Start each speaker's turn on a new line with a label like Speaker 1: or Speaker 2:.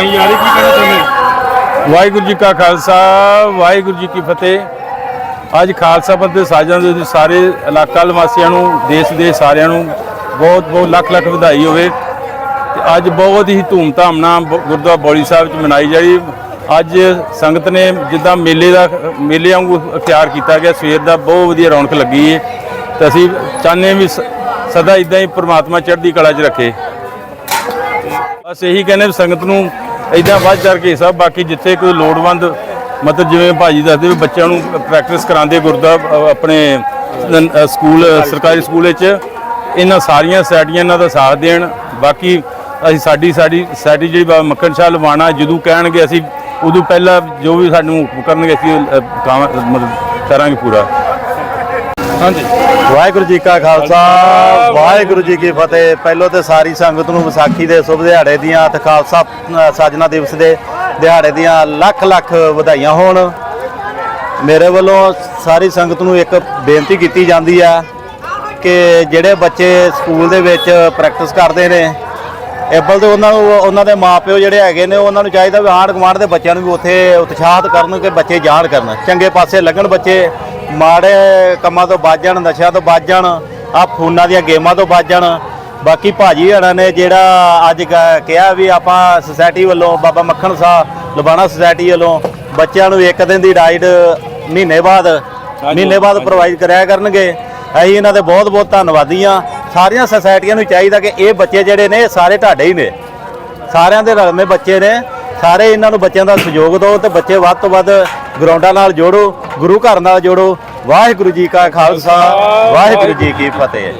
Speaker 1: ਅੱਜ ਜਾ ਰਹੀ ਕੀ ਕਹਿਣਾ ਚਾਹੁੰਦੇ
Speaker 2: ਵਾਹਿਗੁਰੂ ਜੀ ਕਾ ਖਾਲਸਾ, ਵਾਹਿਗੁਰੂ ਜੀ ਕੀ ਫਤਿਹ। ਅੱਜ ਖਾਲਸਾ ਪੰਥ ਦੇ ਸਾਜਾਂ ਦੇ ਸਾਰੇ ਇਲਾਕਾ ਨਿਵਾਸੀਆਂ ਨੂੰ, ਦੇਸ਼ ਦੇ ਸਾਰਿਆਂ ਨੂੰ ਬਹੁਤ ਬਹੁਤ ਲੱਖ ਲੱਖ ਵਧਾਈ ਹੋਵੇ। ਤੇ ਅੱਜ ਬਹੁਤ ਹੀ ਧੂਮਧਾਮ ਨਾਲ ਗੁਰਦੁਆਰਾ ਬੌਲੀ ਸਾਹਿਬ ਚ ਮਨਾਈ ਜਾ ਰਹੀ। ਅੱਜ ਸੰਗਤ ਨੇ ਜਿੱਦਾਂ ਮੇਲੇ ਦਾ, ਮੇਲੇ ਵਾਂਗੂ ਅਖਤਿਆਰ ਕੀਤਾ ਗਿਆ, ਸਵੇਰ ਦਾ ਬਹੁਤ ਵਧੀਆ ਰੌਣਕ ਲੱਗੀ ਹੈ ਤੇ ਅਸੀਂ ਚਾਹੁੰਦੇ ਹਾਂ ਵੀ ਸਦਾ ਇਦਾਂ ਹੀ ਪ੍ਰਮਾਤਮਾ ਚੜ੍ਹਦੀ ਕਲਾ 'ਚ ਰੱਖੇ। ਬਸ ਇਹੀ ਕਹਿੰਦੇ ਵੀ ਸੰਗਤ ਨੂੰ ਇਦਾਂ ਵੱਧ ਚੜ ਕੇ ਸਭ, ਬਾਕੀ ਜਿੱਥੇ ਕੋਈ ਲੋੜਵੰਦ, ਮਤਲਬ ਜਿਵੇਂ ਭਾਜੀ ਦੱਸਦੇ ਵੀ ਬੱਚਿਆਂ ਨੂੰ ਪ੍ਰੈਕਟਿਸ ਕਰਾਉਂਦੇ ਗੁਰਦੁਆਰਾ ਆਪਣੇ ਸਕੂਲ, ਸਰਕਾਰੀ ਸਕੂਲ ਵਿੱਚ ਇਹਨਾਂ ਸਾਰੀਆਂ ਸੋਸਾਇਟੀਆਂ ਇਹਨਾਂ ਦਾ ਸਾਥ ਦੇਣ। ਬਾਕੀ ਅਸੀਂ ਸਾਡੀ ਸਾਡੀ ਸੋਸਾਇਟੀ ਜਿਹੜੀ ਮੱਖਣ ਸ਼ਾਹ ਲਵਾਣਾ, ਜਦੋਂ ਕਹਿਣਗੇ ਅਸੀਂ, ਉਦੋਂ ਪਹਿਲਾਂ ਜੋ ਵੀ ਸਾਨੂੰ ਹੁਕਮ ਕਰਨਗੇ, ਅਸੀਂ ਕਾਮ- ਮਤਲਬ ਕਰਾਂਗੇ ਪੂਰਾ।
Speaker 1: ਹਾਂਜੀ।
Speaker 3: ਵਾਹਿਗੁਰੂ ਜੀ ਕਾ ਖਾਲਸਾ ਵਾਹਿਗੁਰੂ ਜੀ ਕੀ ਫਤਿਹ। ਪਹਿਲੋਂ ਤੇ ਸਾਰੀ ਸੰਗਤ ਨੂੰ ਵਿਸਾਖੀ ਦੇ ਸ਼ੁਭ ਦਿਹਾੜੇ ਦੀਆਂ ਤੇ ਖਾਲਸਾ ਸਾਜਨਾ ਦਿਵਸ ਦੇ ਦਿਹਾੜੇ ਦੀਆਂ ਲੱਖ ਲੱਖ ਵਧਾਈਆਂ ਹੋਣ। ਮੇਰੇ ਵੱਲੋਂ ਸਾਰੀ ਸੰਗਤ ਨੂੰ ਇੱਕ ਬੇਨਤੀ ਕੀਤੀ ਜਾਂਦੀ ਆ ਕਿ ਜਿਹੜੇ ਬੱਚੇ ਸਕੂਲ ਦੇ ਵਿੱਚ ਪ੍ਰੈਕਟਿਸ ਕਰਦੇ ਨੇ ਐਬਲ ਤੇ ਉਹਨਾਂ ਨੂੰ ਉਹਨਾਂ ਦੇ ਮਾਪਿਓ ਜਿਹੜੇ ਹੈਗੇ ਨੇ ਉਹਨਾਂ ਨੂੰ ਚਾਹੀਦਾ ਵੀ ਆਂਢ ਗੁਆਂਢ ਦੇ ਬੱਚਿਆਂ ਨੂੰ ਵੀ ਉੱਥੇ ਉਤਸ਼ਾਹਤ ਕਰਨ ਕਿ ਬੱਚੇ ਜਾਣ ਕਰਨ। ਚੰਗੇ ਪਾਸੇ ਲੱਗਣ ਬੱਚੇ ਮਾੜੇ ਕੰਮਾਂ ਤੋਂ ਬਚ ਜਾਣ ਨਸ਼ਿਆਂ ਤੋਂ ਬਚ ਜਾਣ ਆ ਫੋਨਾਂ ਦੀਆਂ ਗੇਮਾਂ ਤੋਂ ਬਚ ਜਾਣ। ਬਾਕੀ ਭਾਜੀ ਹਣਾ ਨੇ ਜਿਹੜਾ ਅੱਜ ਕਿਹਾ ਵੀ ਆਪਾਂ ਸੁਸਾਇਟੀ ਵੱਲੋਂ ਬਾਬਾ ਮੱਖਣ ਸਾਹਿਬ ਲੁਬਾਣਾ ਸੁਸਾਇਟੀ ਵੱਲੋਂ ਬੱਚਿਆਂ ਨੂੰ ਇੱਕ ਦਿਨ ਦੀ ਰਾਈਡ ਮਹੀਨੇ ਬਾਅਦ ਮਹੀਨੇ ਬਾਅਦ ਪ੍ਰੋਵਾਈਡ ਕਰਿਆ ਕਰਨਗੇ। ਅਸੀਂ ਇਹਨਾਂ ਦੇ ਬਹੁਤ ਬਹੁਤ ਧੰਨਵਾਦੀ ਆ ਸਾਰੀਆਂ ਸੁਸਾਇਟੀਆਂ ਨੂੰ ਚਾਹੀਦਾ ਕਿ ਇਹ ਬੱਚੇ ਜਿਹੜੇ ਨੇ ਸਾਰੇ ਤੁਹਾਡੇ ਹੀ ਨੇ। ਸਾਰਿਆਂ ਦੇ ਰਲਵੇਂ ਬੱਚੇ ਨੇ। ਸਾਰੇ ਇਹਨਾਂ ਨੂੰ ਬੱਚਿਆਂ ਦਾ ਸਹਿਯੋਗ ਦਿਓ ਤੇ ਬੱਚੇ ਵੱਧ ਤੋਂ ਵੱਧ ਗਰਾਊਂਡਾਂ ਨਾਲ ਜੋੜੋ ਗੁਰੂ ਘਰ ਨਾਲ ਜੋੜੋ। ਵਾਹਿਗੁਰੂ ਜੀ ਕਾ ਖਾਲਸਾ ਵਾਹਿਗੁਰੂ ਜੀ ਕੀ ਫਤਿਹ।